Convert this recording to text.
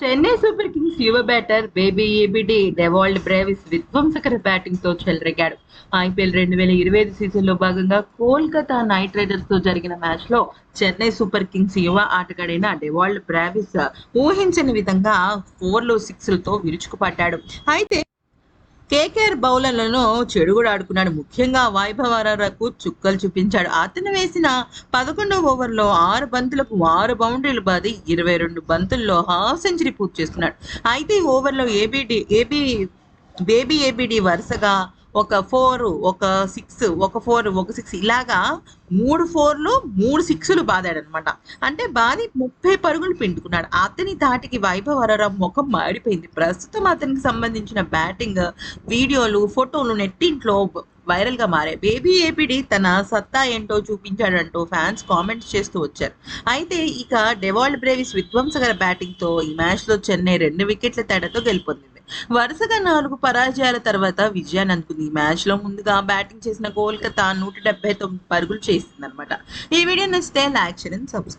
Chennai super Kings యువ batter baby A B D Dewald Brevis విధ్వంసకర బ్యాటింగ్తో చెలరేగాడు. ఐపీఎల్ రెండు వేల ఇరవై ఐదు సీజన్లో భాగంగా కోల్కతా నైట్ రైడర్స్తో జరిగిన మ్యాచ్లో చెన్నై సూపర్ కింగ్స్ యువ ఆటగాడైన డెవాల్డ్ బ్రావిస్ ఊహించని విధంగా ఫోర్లో సిక్స్లతో విరుచుకుపడ్డాడు అయితే కేకేఆర్ బౌలర్లను చెడుగుడాడుకున్నాడు ముఖ్యంగా వైభవరకు చుక్కలు చూపించాడు. అతను వేసిన పదకొండవ ఓవర్లో ఆరు బంతులకు ఆరు బౌండరీలు బాది ఇరవై రెండు బంతుల్లో హాఫ్ సెంచరీ పూర్తి చేసుకున్నాడు. అయితే ఈ ఓవర్లో ఏబిడి ఏబి బేబీ ఏబిడి వరుసగా ఒక ఫోర్ ఒక సిక్స్ ఒక ఫోర్ ఒక సిక్స్ ఇలాగా మూడు ఫోర్లు మూడు సిక్స్లు బాదాడు అనమాట అంటే బాది ముప్పై పరుగులు పిండుకున్నాడు. అతని తాటికి వైభవరరావు ముఖం మాడిపోయింది ప్రస్తుతం అతనికి సంబంధించిన బ్యాటింగ్ వీడియోలు ఫోటోలు నెట్టింట్లో వైరల్గా మారాయి. బేబీ ఏపీడీ తన సత్తా ఏంటో చూపించాడంటూ ఫ్యాన్స్ కామెంట్స్ చేస్తూ వచ్చారు. అయితే ఇక డెవాల్డ్ బ్రేవిస్ విధ్వంసకర బ్యాటింగ్తో ఈ మ్యాచ్లో చెన్నై రెండు వికెట్ల తేడాతో గెలుపొందింది. వరుసగా నాలుగు పరాజయాల తర్వాత విజయాన్ని అందుకుంది. ఈ మ్యాచ్లో ముందుగా బ్యాటింగ్ చేసిన కోల్కతా నూట డెబ్బై తొమ్మిది పరుగులు చేసిందనమాట ఈ వీడియో నచ్చితే లైక్ చేయండి సబ్స్క్రైబ్